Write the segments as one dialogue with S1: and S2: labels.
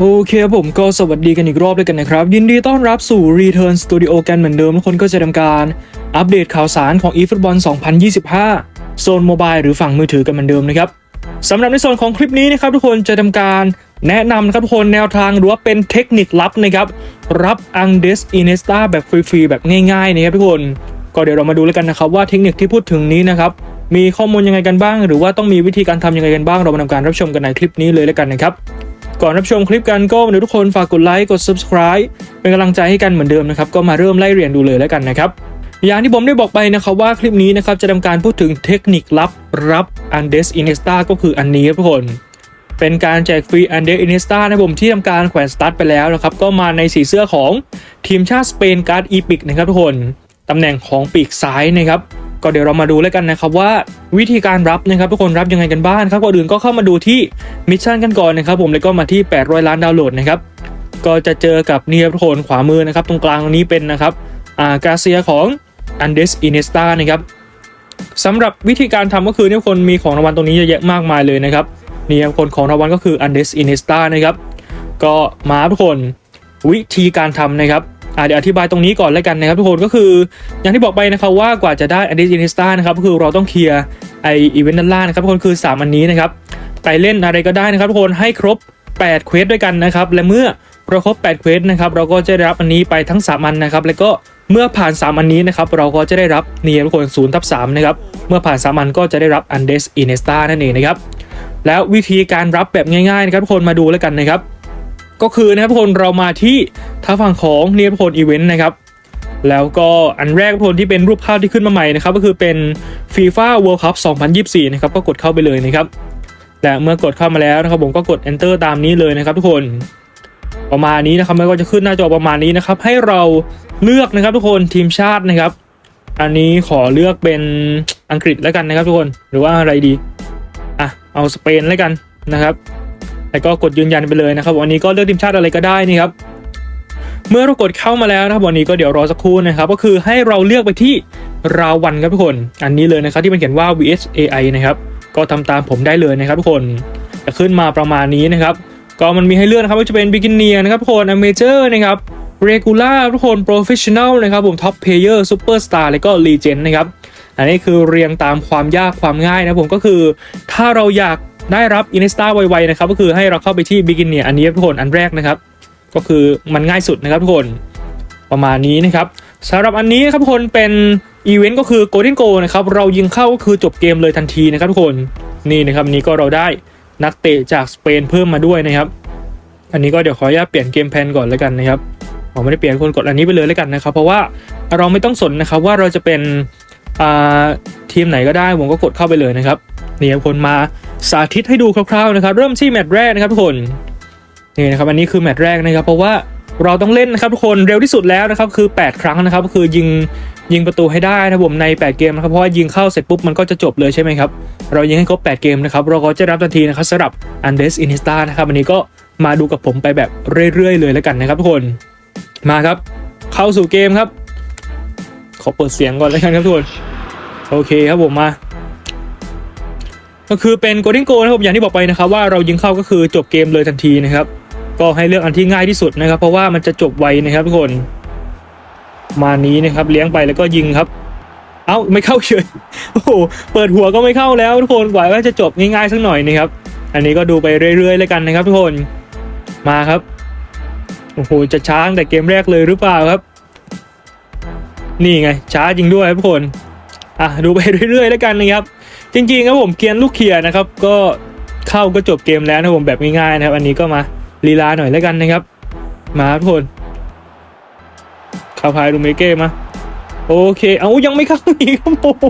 S1: โอเคผมก็สวัสดีกันอีกรอบด้วยกันนะครับ ยินดีต้อนรับสู่ Return Studio กันเหมือนเดิมทุกคนก็จะทำการอัปเดตข่าวสารของ eFootball 2025 โซนโมบายหรือฝั่งมือถือกันเหมือนเดิมนะครับสำหรับในส่วนของคลิปนี้นะครับทุกคนจะทำการแนะนำนะครับทุกคนแนวทางหรือว่าเป็นเทคนิคลับนะครับ รับอังเดสอินเนสตาแบบฟรีๆแบบง่ายๆนะครับทุกคน ก็เดี๋ยวเรามาดูแล้วกันนะครับว่าเทคนิคที่พูดถึงนี้นะครับมีข้อมูลยังไงกันบ้าง หรือว่าต้องมีวิธีการทำยังไงกันบ้างเรามาทำการรับชมกันในคลิปนี้เลยแล้วกันนะครับ ก่อนรับชมคลิปกันก็เดี๋ยวทุกคนฝากกดไลค์กด subscribe เป็นกำลังใจให้กันเหมือนเดิมนะครับก็มาเริ่มไล่เรียนดูเลยแล้วกันนะครับอย่างที่ผมได้บอกไปนะครับว่าคลิปนี้นะครับจะทำการพูดถึงเทคนิครับรับอันเดสอินเนสตาก็คืออันนี้ครับทุกคน เป็นการแจกฟรีอันเดสอินเนสตานะผมที่ทำการแขวนสตาร์ทไปแล้วนะครับก็มาในสีเสื้อของทีมชาติสเปนการ์ดอีพิกนะครับทุกคนตำแหน่งของปีกซ้ายนะครับ ก็เดี๋ยวเรามาดูแล้วกันนะครับว่าวิธีการรับนะครับทุกคนรับยังไงกันบ้างครับก่อนอื่นก็เข้ามาดูที่มิชชั่นกันก่อนนะครับผมแล้วก็มาที่ 800 ล้านดาวน์โหลดนะครับก็จะเจอกับนี่ครับทุกคนขวามือนะครับตรงกลางตรงนี้เป็นนะครับอ่ากาเซียของอันเดสอินเนสตานะครับสำหรับวิธีการทำก็คือเนี่ยทุกคนมีของรางวัลตรงนี้เยอะแยะมากมายเลยนะครับนี่ครับคนของรางวัลก็คืออันเดสอินเนสตานะครับก็มาทุกคนวิธีการทำนะครับ อะเดี๋ยวอธิบายตรงนี้ก่อนแล้วกันนะครับทุกคนก็คือ อย่างที่บอกไปนะครับว่ากว่าจะได้ a d i s i n i s t a นะครับก็คือเราต้องเคลียร์ไออีเวนต์ด้านล่างนะครับทุกคนคือ 3 อันนี้นะครับไปเล่นอะไรก็ได้นะครับทุกคนให้ครบ8เควสด้วยกันนะครับและเมื่อเราครบ8เควสนะครับเราก็จะได้รับอันนี้ไปทั้ง 3 อันนะครับ แล้วก็เมื่อผ่าน 3 อันนี้นะครับเราก็จะได้รับนี่ทุกคน0ทับ3นะครับเมื่อผ่าน 3 อันก็จะได้รับ a n d e s i n e s t a นั่นเองนะครับแล้ววิธีการรับแบบง่ายๆนะครับทุกคนมาดูแล้วกันนะครับ ก็คือนะครับทุกคนเรามาที่ทาฝั่งของเนียพลอีเวนต์นะครับ แล้วก็อันแรกทุกคนที่เป็นรูปภาพที่ขึ้นมาใหม่นะครับ ก็คือเป็น FIFA World Cup 2024 นะครับ ก็กดเข้าไปเลยนะครับและเมื่อกดเข้ามาแล้วนะครับผมก็กด enter ตามนี้เลยนะครับทุกคนประมาณนี้นะครับมันก็จะขึ้นหน้าจอประมาณนี้นะครับ ให้เราเลือกนะครับทุกคนทีมชาตินะครับ อันนี้ขอเลือกเป็นอังกฤษแล้วกันนะครับทุกคนหรือว่าอะไรดีอะเอาสเปนแล้วกันนะครับ แล้วก็กดยืนยันไปเลยนะครับวันนี้ก็เลือกทีมชาติอะไรก็ได้นี่ครับเมื่อเรากดเข้ามาแล้วนะครับวันนี้ก็เดี๋ยวรอสักครู่นะครับ ก็คือให้เราเลือกไปที่ราวันครับทุกคน อันนี้เลยนะครับที่มันเขียนว่า VSAI นะครับก็ทำตามผมได้เลยนะครับทุกคนจะขึ้นมาประมาณนี้นะครับก็มันมีให้เลือกนะครับว่าจะเป็น beginner นะครับทุกคน amateur นะครับ regular ทุกคน professional นะครับผม top player superstar แล้วก็ legend นะครับอันนี้คือเรียงตามความยากความง่ายนะผมก็คือถ้าเราอยาก ได้รับอินสตาไวๆนะครับก็คือให้เราเข้าไปที่ beginner อันนี้ทุกคนอันแรกนะครับ ก็คือมันง่ายสุดนะครับทุกคนประมาณนี้นะครับสำหรับอันนี้ครับทุกคนเป็นอีเวนต์ก็คือ Golden Goal นะครับเรายิงเข้าก็คือจบเกมเลยทันทีนะครับทุกคนนี่นะครับอันนี้ก็เราได้นักเตะจากสเปนเพิ่มมาด้วยนะครับ อันนี้ก็เดี๋ยวขออนุญาตเปลี่ยนเกมแพนก่อนแล้วกันนะครับผมไม่ได้เปลี่ยนคนกดอันนี้ไปเลยแล้วกันนะครับ เพราะว่าเราไม่ต้องสนนะครับว่าเราจะเป็นทีมไหนก็ได้ผมก็กดเข้าไปเลยนะครับนี่ครับคนมา สาธิตให้ดูคร่าวๆนะครับเริ่มที่แมตช์แรกนะครับทุกคนนี่นะครับอันนี้คือแมตช์แรกนะครับ เพราะว่าเราต้องเล่นนะครับทุกคนเร็วที่สุดแล้วนะครับคือ 8 ครั้งนะครับก็คือยิงยิงประตูให้ได้นะผมใน 8 เกมนะครับเพราะว่ายิงเข้าเสร็จปุ๊บมันก็จะจบเลยใช่ไหมครับเรายิงให้ครบ 8 เกมนะครับเราก็จะรับทันทีนะครับสำหรับอันเดสอินิสตานะครับอันนี้ก็มาดูกับผมไปแบบเรื่อยๆ เลยแล้วกันนะครับทุกคนมาครับ เข้าสู่เกมครับ ขอเปิดเสียงก่อนแล้วกันครับทุกคนโอเคครับผมมา ก็คือเป็น Golden Goal นะครับอย่างที่บอกไปนะครับว่าเรายิงเข้าก็คือจบเกมเลยทันทีนะครับ ก็ให้เลือกอันที่ง่ายที่สุดนะครับ เพราะว่ามันจะจบไวนะครับทุกคน มานี้นะครับเลี้ยงไปแล้วก็ยิงครับ เอ้าไม่เข้าเฉยโอ้โหเปิดหัวก็ไม่เข้าแล้วทุกคนกว่าว่าจะจบง่ายๆสักหน่อยนะครับ อันนี้ก็ดูไปเรื่อยๆเลยกันนะครับทุกคนมาครับโอ้โหจะช้างแต่เกมแรกเลยหรือเปล่าครับ นี่ไงช้าจริงด้วยครับทุกคนอะดูไปเรื่อยๆแล้วกันนะครับ จริงๆครับผมเกียนลูกเขียนะครับก็เข้าก็จบเกมแล้วนะผมแบบง่ายๆนะครับอันนี้ก็มาลีลาหน่อยแล้วกันนะครับ มาทุกคนเข้าพายดูเมเก้มาโอเค เอายังไม่เข้าอีกครับโอ้โห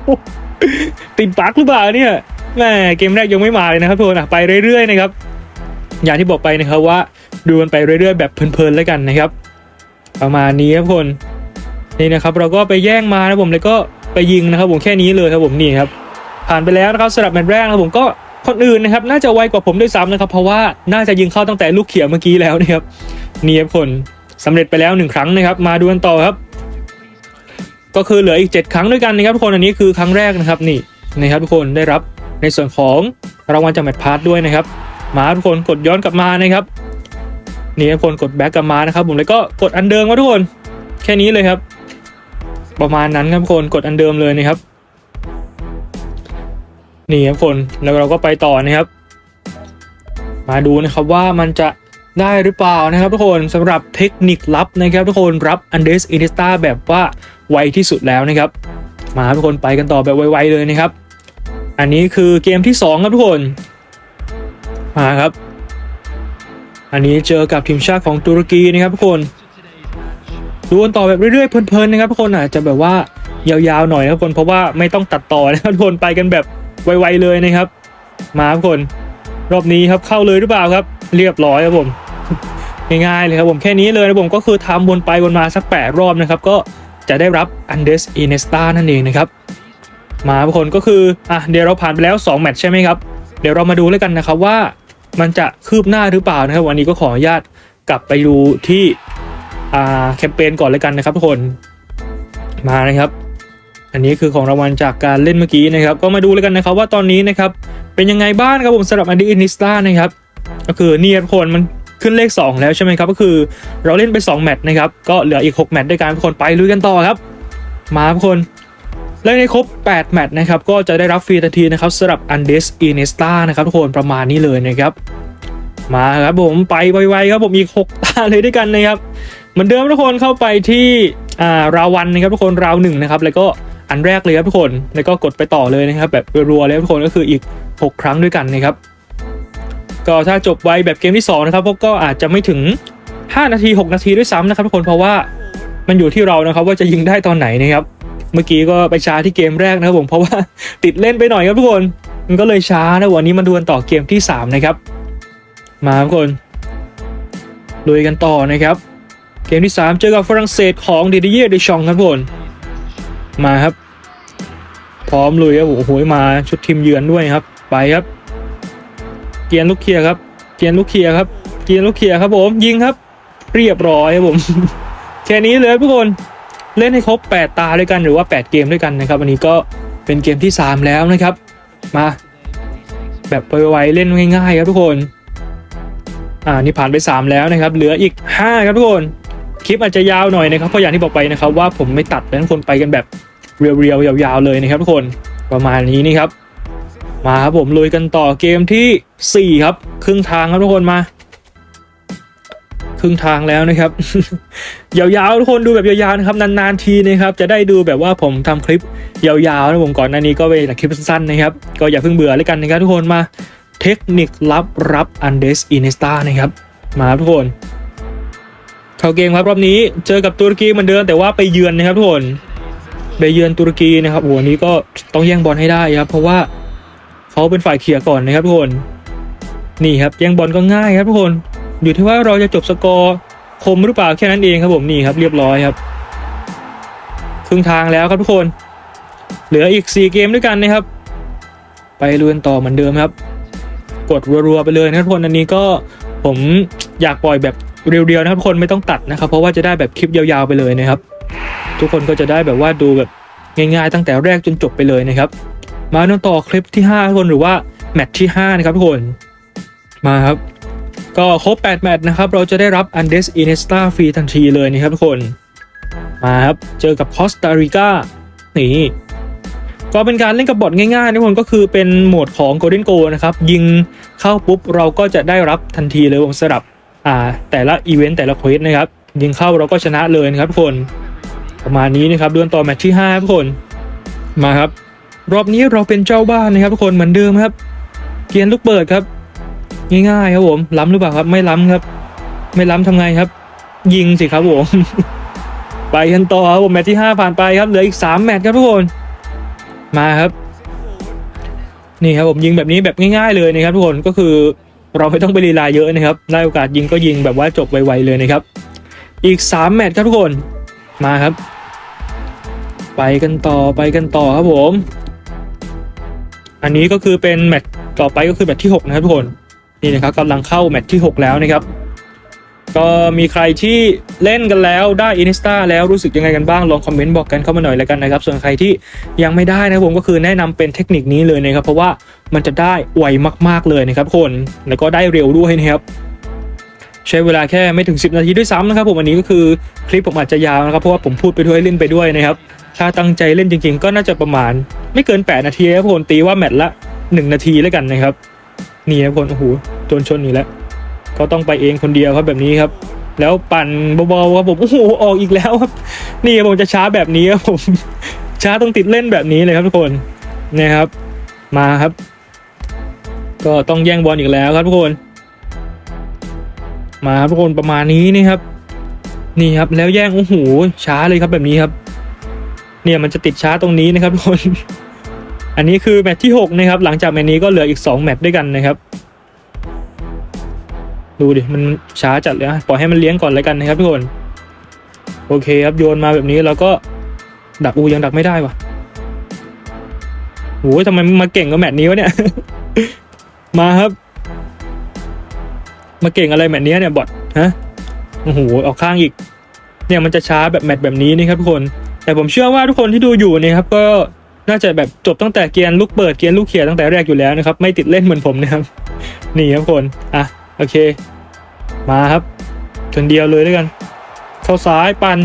S1: ติดปักหรือเปล่าเนี่ยแม่เกมแรกยังไม่มาเลยนะครับทุกคนอะไปเรื่อยๆนะครับ อย่างที่บอกไปนะครับว่าดูกันไปเรื่อยๆ แบบเพลินๆแล้วกันนะครับ ประมาณนี้ครับทุกคนนี่นะครับ เราก็ไปแย่งมานะผมแล้วก็ไปยิงนะครับ ผมแค่นี้เลยครับผมนี่ครับ ผ่านไปแล้วนะครับสำหรับแมตช์แรกนะครับผมก็คนอื่นนะครับน่าจะไวกว่าผมด้วยซ้ำนะครับ เพราะว่าน่าจะยิงเข้าตั้งแต่ลูกเขียวเมื่อกี้แล้วนะครับนี่ครับคนสำเร็จไปแล้วหนึ่งครั้งนะครับ มาดูกันต่อครับ ก็คือเหลืออีก 7 ครั้งด้วยกันนะครับทุกคนอันนี้คือครั้งแรกนะครับนี่นะครับทุกคนได้รับในส่วนของรางวัลจากแมตช์พาร์ทด้วยนะครับ มาทุกคนกดย้อนกลับมานะครับนี่ทุกคนกดแบ็กกลับมานะครับ ผมแล้วก็กดอันเดิมครับทุกคน แค่นี้เลยครับ ประมาณนั้นครับทุกคนกดอันเดิมเลยนะครับ นี่ครับทุกคนแล้วเราก็ไปต่อนะครับ มาดูนะครับว่ามันจะได้หรือเปล่านะครับทุกคนสำหรับเทคนิคลับนะครับทุกคนรับอันเดสอินิสตาแบบว่าไวที่สุดแล้วนะครับ มาทุกคนไปกันต่อแบบไวๆเลยนะครับ อันนี้คือเกมที่สองครับทุกคนมาครับ อันนี้เจอกับทีมชาติของตุรกีนะครับทุกคนดูกันต่อแบบเรื่อยๆเพลินๆนะครับทุกคนอาจจะแบบว่ายาวๆหน่อยนะครับทุกคนเพราะว่าไม่ต้องตัดต่อนะครับทุกคนไปกันแบบ ไวๆเลยนะครับ มาทุกคนรอบนี้ครับเข้าเลยหรือเปล่าครับ เรียบร้อยครับผมง่ายๆเลยครับผมแค่นี้เลยนะผมก็คือทำวนไปวนมาสัก 8 รอบนะครับ ก็จะได้รับอันเดสอินเนสตานั่นเองนะครับ มาทุกคนก็คืออะเดี๋ยวเราผ่านไปแล้ว 2 แมตช์ใช่ไหมครับ เดี๋ยวเรามาดูแล้วกันนะครับว่ามันจะคืบหน้าหรือเปล่านะครับ วันนี้ก็ขออนุญาตกลับไปดูที่แคมเปญก่อนเลยกันนะครับทุกคนมานะครับ อันนี้คือของรางวัลจากการเล่นเมื่อกี้นะครับ ก็มาดูแล้วกันนะครับว่าตอนนี้นะครับเป็นยังไงบ้างครับผมสำหรับอันดีอินิสตานะครับก็คือนี่ครับทุกคนมันขึ้นเลข 2 แล้วใช่ไหมครับก็คือเราเล่นไป 2 แมตช์นะครับก็เหลืออีก 6 แมตช์ด้วยกันทุกคนไปลุยกันต่อครับ มาทุกคนเล่นให้ครบ 8 แมตช์นะครับก็จะได้รับฟรีทันทีนะครับสำหรับ a n d e s i n e s t a นะครับทุกคนประมาณนี้เลยนะครับ มาครับผมไปไวๆครับผมอีก 6 ตาเลยด้วยกันนะครับ เหมือนเดิมทุกคนเข้าไปที่อ่าราวันนะครับทุกคนราวหนึ่งนะครับแล้วก็ อันแรกเลยครับทุกคน แล้วก็กดไปต่อเลยนะครับ แบบรัวๆเลยทุกคนก็คืออีก 6 ครั้งด้วยกันนะครับ ก็ถ้าจบไวแบบเกมที่2นะครับพวกก็อาจจะไม่ถึง 5 นาที 6 นาทีด้วยซ้ำนะครับทุกคนเพราะว่ามันอยู่ที่เรานะครับว่าจะยิงได้ตอนไหนนะครับ เมื่อกี้ก็ไปช้าที่เกมแรกนะครับผมเพราะว่าติดเล่นไปหน่อยครับทุกคนมันก็เลยช้านะวันนี้มาดวลต่อเกมที่ 3 นะครับ มาทุกคนลุยกันต่อนะครับ เกมที่ 3 เจอกับฝรั่งเศสของเดดิเย่เดชองครับทุกคน มาครับ พร้อมลุยครับโอ้โหมาชุดทีมเยือนด้วยครับ ไปครับ เกียร์ลูกเคลียครับ เกียร์ลูกเคลียครับ เกียร์ลูกเคลียครับผมยิงครับ เรียบร้อยครับผมแค่นี้เลยทุกคนเล่นให้ครบ 8 ตาด้วยกันหรือว่า 8 เกมด้วยกันนะครับวันนี้ก็เป็นเกมที่ 3 แล้วนะครับ มา แบบไวๆเล่นง่ายๆครับทุกคน อ่านี่ผ่านไป 3 แล้วนะครับ เหลืออีก 5 ครับทุกคน คลิปอาจจะยาวหน่อยนะครับเพราะอย่างที่บอกไปนะครับว่าผมไม่ตัดแล้วทุกคนไปกันแบบเรียวๆยาวๆเลยนะครับทุกคนประมาณนี้นี่ครับ มาครับผมลุยกันต่อเกมที่ 4 ครับ ครึ่งทางครับทุกคนมา ครึ่งทางแล้วนะครับ ยาวๆทุกคนดูแบบยาวๆนะครับนานๆทีนะครับ จะได้ดูแบบว่าผมทำคลิปยาวๆนะผมก่อนหน้านี้ก็เป็นคลิปสั้นๆนะครับ ก็อย่าเพิ่งเบื่อแล้วกันนะครับทุกคนมาเทคนิครับรับอันเดสอินสตานะครับ มาครับทุกคน เข้าเกมครับรอบนี้เจอกับตุรกีเหมือนเดิมแต่ว่าไปเยือนนะครับทุกคนไปเยือนตุรกีนะครับโอ้โหอันนี้ก็ต้องแย่งบอลให้ได้ครับ เพราะว่าเขาเป็นฝ่ายเคลียก่อนนะครับทุกคนนี่ครับแย่งบอลก็ง่ายครับทุกคนอยู่ที่ว่าเราจะจบสกอร์คมหรือเปล่าแค่นั้นเองครับผมนี่ครับเรียบร้อยครับครึ่งทางแล้วครับทุกคน เหลืออีก 4 เกมด้วยกันนะครับ ไปลุยกันต่อเหมือนเดิมครับ กดรัวๆไปเลยนะครับทุกคนอันนี้ก็ผมอยากปล่อยแบบ เรียวๆนะครับทุกคนไม่ต้องตัดนะครับ เพราะว่าจะได้แบบคลิปยาวๆไปเลยนะครับ ทุกคนก็จะได้แบบว่าดูแบบง่ายๆตั้งแต่แรกจนจบไปเลยนะครับ มาต่อคลิปที่5ทุกคนหรือว่าแมตช์ที่5นะครับทุกคนมาครับก็ครบ 8 แมตช์นะครับ เราจะได้รับ a n d e s i n e s t a ฟรีทันทีเลยนะครับทุกคน มาครับ เจอกับคอสตาริกานี่ก็เป็นการเล่นกับบอทง่ายๆทุกคนก็คือเป็นโหมดของ Golden Goal นะครับ ยิงเข้าปุ๊บเราก็จะได้รับทันทีเลยผมสำหรับ อ่าแต่ละอีเวนต์แต่ละเควสนะครับ ยิงเข้าเราก็ชนะเลยนะครับทุกคนประมาณนี้นะครับดวลต่อแมตช์ที่5ทุกคนมาครับ รอบนี้เราเป็นเจ้าบ้านนะครับทุกคนเหมือนเดิมครับ เกียร์ลูกเปิดครับ ง่ายๆครับผมล้ำหรือเปล่าครับ ไม่ล้ำครับ ไม่ล้ำทำไงครับ ยิงสิครับผมไปกันต่อครับผมแมตช์ที่ 5 ผ่านไปครับเหลืออีก 3 แมตช์ครับทุกคนมาครับ นี่ครับผมยิงแบบนี้แบบง่าย ๆเลยนะครับทุกคนก็คือ เราไม่ต้องไปลีลาเยอะนะครับได้โอกาสยิงก็ยิงแบบว่าจบไวๆเลยนะครับ อีก 3 แมตช์ครับทุกคนมาครับ ไปกันต่อไปกันต่อครับผม อันนี้ก็คือเป็นแมตช์ต่อไปก็คือแมตช์ที่ 6 นะครับทุกคนนี่นะครับกำลังเข้าแมตช์ที่ 6 แล้วนะครับ ก็มีใครที่เล่นกันแล้วได้อินสตาแล้วรู้สึกยังไงกันบ้าง ลองคอมเมนต์บอกกันเข้ามาหน่อยแล้วกันนะครับ ส่วนใครที่ยังไม่ได้นะผมก็คือแนะนำเป็นเทคนิคนี้เลยนะครับ เพราะว่ามันจะได้ไวมากๆเลยนะครับคนแล้วก็ได้เร็วด้วยนะครับใช้เวลาแค่ไม่ถึง 10 นาทีด้วยซ้ำนะครับผมอันนี้ก็คือคลิปผมอาจจะยาวนะครับเพราะว่าผมพูดไปด้วยเล่นไปด้วยนะครับถ้าตั้งใจเล่นจริง ๆ ก็น่าจะประมาณไม่เกิน 8 นาทีนะครับผมตีว่าแมตช์ละ 1 นาทีแล้วกันนะครับนี่ครับคนโอ้โหโดนชนอีกแล้ว ก็ต้องไปเองคนเดียวครับแบบนี้ครับ แล้วปั่นเบาๆครับผมโอ้โหออกอีกแล้วครับ นี่ผมจะช้าแบบนี้ครับผมช้าต้องติดเล่นแบบนี้เลยครับทุกคนนะครับ มาครับ ก็ต้องแย่งบอลอีกแล้วครับทุกคน มาทุกคนประมาณนี้นี่ครับ นี่ครับแล้วแย่งโอ้โหช้าเลยครับแบบนี้ครับ เนี่ยมันจะติดช้าตรงนี้นะครับทุกคน อันนี้คือแมตช์ที่6นะครับหลังจากแมตช์นี้ก็เหลืออีก 2 แมตช์ด้วยกันนะครับ ดูดิมันช้าจัดเลยนะปล่อยให้มันเลี้ยงก่อนแล้วกันนะครับทุกคน โอเคครับโยนมาแบบนี้แล้วก็ดักอูยังดักไม่ได้วะโอ้ยทำไมมาเก่งกับแมตช์นี้วะเนี่ย มาครับ มาเก่งอะไรแมตช์นี้เนี่ยบอทฮะโอ้โหออกข้างอีก เนี่ยมันจะช้าแบบแมตช์แบบนี้นี่ครับทุกคน แต่ผมเชื่อว่าทุกคนที่ดูอยู่เนะครับ ก็น่าจะแบบจบตั้งแต่เกียร์ลูกเปิดเกียร์ลูกเขียตั้งแต่แรกอยู่แล้วนะครับ ไม่ติดเล่นเหมือนผมนะครับนี่ครับทุกคนอะ โอเค มาครับ ชนเดียวเลยด้วยกันเข้าซ้ายปัน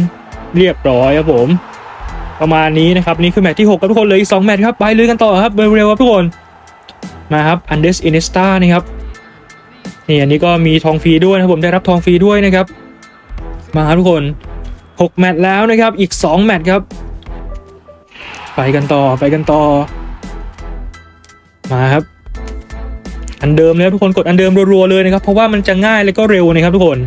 S1: เรียบร้อยครับผม ประมาณนี้นะครับ นี่คือแมตช์ที่ 6 ครับทุกคนเลยอีก 2 แมตช์ครับ ไปเลยกันต่อครับเร็วๆครับทุกคน มาครับอันเดสอินสตานะครับนี่อันนี้ก็มีทองฟรีด้วยนะครับผมได้รับทองฟรีด้วยนะครับ มาครับทุกคน 6 แมตช์แล้วนะครับ อีก 2 แมตช์ครับ ไปกันต่อไปกันต่อ มาครับ อันเดิมเลยครับทุกคนกดอันเดิมรัวๆเลยนะครับเพราะว่ามันจะง่ายและก็เร็วนะครับทุกคน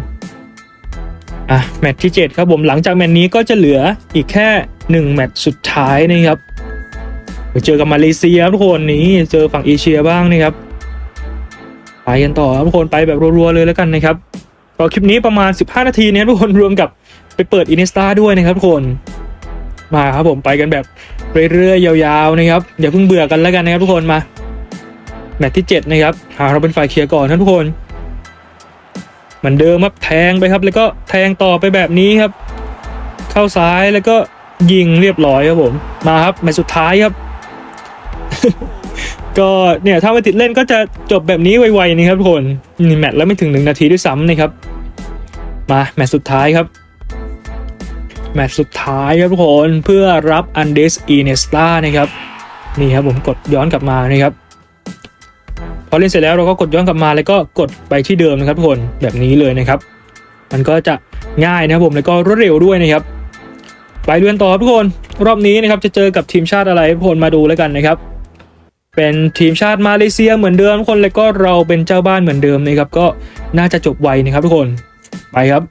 S1: อะแมตช์ที่ 7 ครับผมหลังจากแมตช์นี้ก็จะเหลืออีกแค่ 1 แมตช์สุดท้ายนะครับไปเจอกับมาเลเซียครับทุกคนนี่เจอฝั่งเอเชียบ้างนะครับไปกันต่อครับทุกคนไปแบบรัวๆเลยแล้วกันนะครับก็คลิปนี้ประมาณ 15 นาทีนะครับทุกคนรวมกับไปเปิดอินสตาด้วยนะครับทุกคนมาครับผมไปกันแบบเรื่อยๆยาวๆนะครับอย่าเพิ่งเบื่อกันแล้วกันนะครับทุกคนมา มตช์ที่ 7 นะครับหาเราเป็นฝ่ายเคลียร์ก่อนนะทุกคนเหมือนเดิมครับแทงไปครับ แล้วก็แทงต่อไปแบบนี้ครับ เข้าซ้ายแล้วก็ยิงเรียบร้อยครับผมมาครับแมตช์สุดท้ายครับ ก็เนี่ยถ้าไม่ติดเล่นก็จะจบแบบนี้ไวๆนี่ครับทุกคนนี่แมตช์แล้วไม่ถึงหนึ่งนาทีด้วยซ้ำนะครับ มาแมตช์สุดท้ายครับแมตช์สุดท้ายครับทุกคนเพื่อรับอันเดสอีเนสตานะครับนี่ครับผมกดย้อนกลับมานะครับ พอเล่นเสร็จแล้วเราก็กดย้อนกลับมาแล้วก็กดไปที่เดิมนะครับทุกคนแบบนี้เลยนะครับ มันก็จะง่ายนะครับผมแล้วก็รวดเร็วด้วยนะครับไปเรือนต่อครับทุกคนรอบนี้นะครับจะเจอกับทีมชาติอะไรทุกคนมาดูแล้วกันนะครับ เป็นทีมชาติมาเลเซียเหมือนเดิมทุกคนแล้วก็เราเป็นเจ้าบ้านเหมือนเดิมนะครับก็น่าจะจบไวนะครับทุกคนไปครับ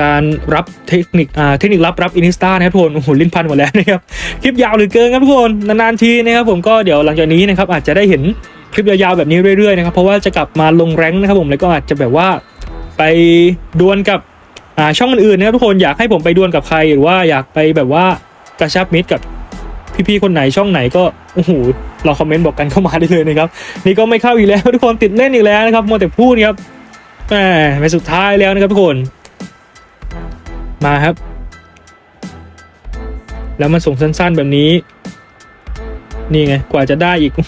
S1: การรับเทคนิคเทคนิครับรับอินสตานะครับทุกคนโอ้โหลิ้นพันหมดแล้วนะครับคลิปยาวเหลือเกินครับทุกคนนานๆทีนะครับผมก็เดี๋ยวหลังจากนี้นะครับอาจจะได้เห็น คลิปยาวๆแบบนี้เรื่อยๆนะครับเพราะว่าจะกลับมาลงแรงนะครับผมแล้วก็อาจจะแบบว่าไปดวลกับช่องอื่นๆนะครับทุกคนอยากให้ผมไปดวลกับใครหรือว่าอยากไปแบบว่ากระชับมิตรกับพี่ๆคนไหนช่องไหนก็โอ้โหเราคอมเมนต์บอกกันเข้ามาได้เลยนะครับนี่ก็ไม่เข้าอีกแล้วทุกคนติดเล่นอีกแล้วนะครับมัวแต่พูดครับแหมไปสุดท้ายแล้วนะครับทุกคนมาครับ แล้วมันส่งสั้นๆแบบนี้ นี่ไง กว่าจะได้อีกโ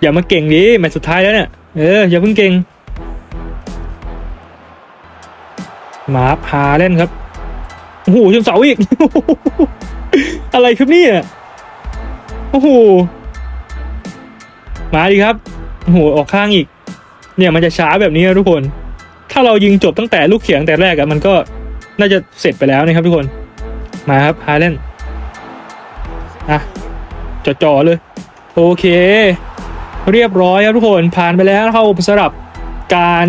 S1: อย่ามาเก่งดิแมตช์สุดท้ายแล้วเนี่ย เออ อย่าเพิ่งเก่ง มาพาเล่นครับโอ้โหชนเสาอีก อะไรครับเนี่ยโอ้โหมาดีครับโอ้โหออกข้างอีก เนี่ยมันจะช้าแบบนี้นะทุกคน ถ้าเรายิงจบตั้งแต่ลูกเขียงแต่แรกอะมันก็น่าจะเสร็จไปแล้วนะครับทุกคน มาครับฮาเล่นอะจ่อๆเลย โอเค เรียบร้อยครับทุกคนผ่านไปแล้วนะครับสำหรับการ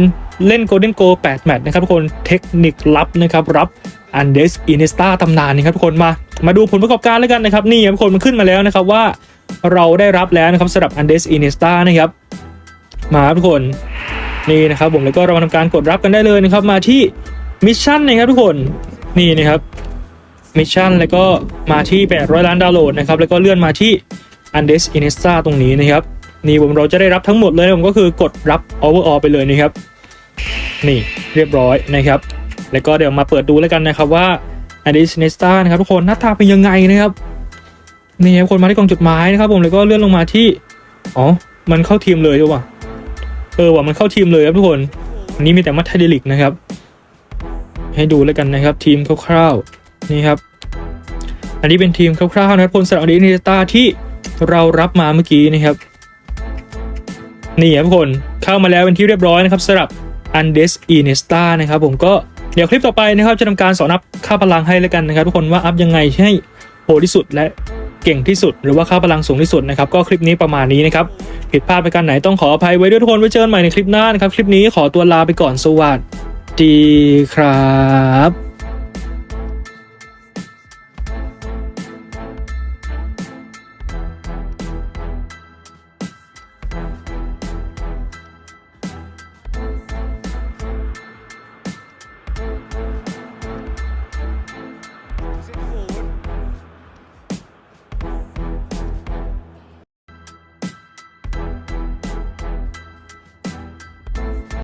S1: เล่น Golden Goal 8แมตช์นะครับทุกคนเทคนิคลับนะครับรับอันเดสอินสตาตำนานนะครับทุกคนมา มาดูผลประกอบการแล้วกันนะครับนี่ครับทุกคนมันขึ้นมาแล้วนะครับว่าเราได้รับแล้วนะครับสำหรับอันเดสอินสตานะครับมาครับทุกคนนี่นะครับผมแล้วก็เรามาทำการกดรับกันได้เลยนะครับมาที่มิชชั่นนะครับทุกคนนี่นะครับมิชชั่นแล้วก็มาที่800ล้านดาวน์โหลดนะครับแล้วก็เลื่อนมาที่ Andes Iniesta ตรงนี้นะครับ นี่ผมเราจะได้รับทั้งหมดเลยผมก็คือกดรับ overall ไปเลยนะครับ นี่เรียบร้อยนะครับ แล้วก็เดี๋ยวมาเปิดดูแล้วกันนะครับว่า Andes Iniesta นะครับทุกคนหน้าตาเป็นยังไงนะครับนี่ครับคนมาที่กองจดหมายนะครับ ผมแล้วก็เลื่อนลงมาที่อ๋อมันเข้าทีมเลยใช่ปะเออว่ะมันเข้าทีมเลยครับทุกคนอันนี้มีแต่มัทไทเดลิกนะครับ ให้ดูแล้วกันนะครับ ทีมคร่าวๆนี่ครับ อันนี้เป็นทีมคร่าวๆนะครับคนสำหรับอดีนิตาที่เรารับมาเมื่อกี้นะครับ นี่ครับทุกคนเข้ามาแล้วเป็นที่เรียบร้อยนะครับสำหรับ Andes i n e s t a นะครับผมก็เดี๋ยวคลิปต่อไปนะครับจะทำการสอนอัพค่าพลังให้แล้วกันนะครับ ทุกคนว่าอัพยังไงให้โหดที่สุดและเก่งที่สุด หรือว่าค่าพลังสูงที่สุดนะครับก็คลิปนี้ประมาณนี้นะครับผิดพลาดไปกันไหนต้องขออภัยไว้ด้วยทุกคนไว้เจอกันใหม่ในคลิปหน้านะครับคลิปนี้ขอตัวลาไปก่อนสวัสดีครับ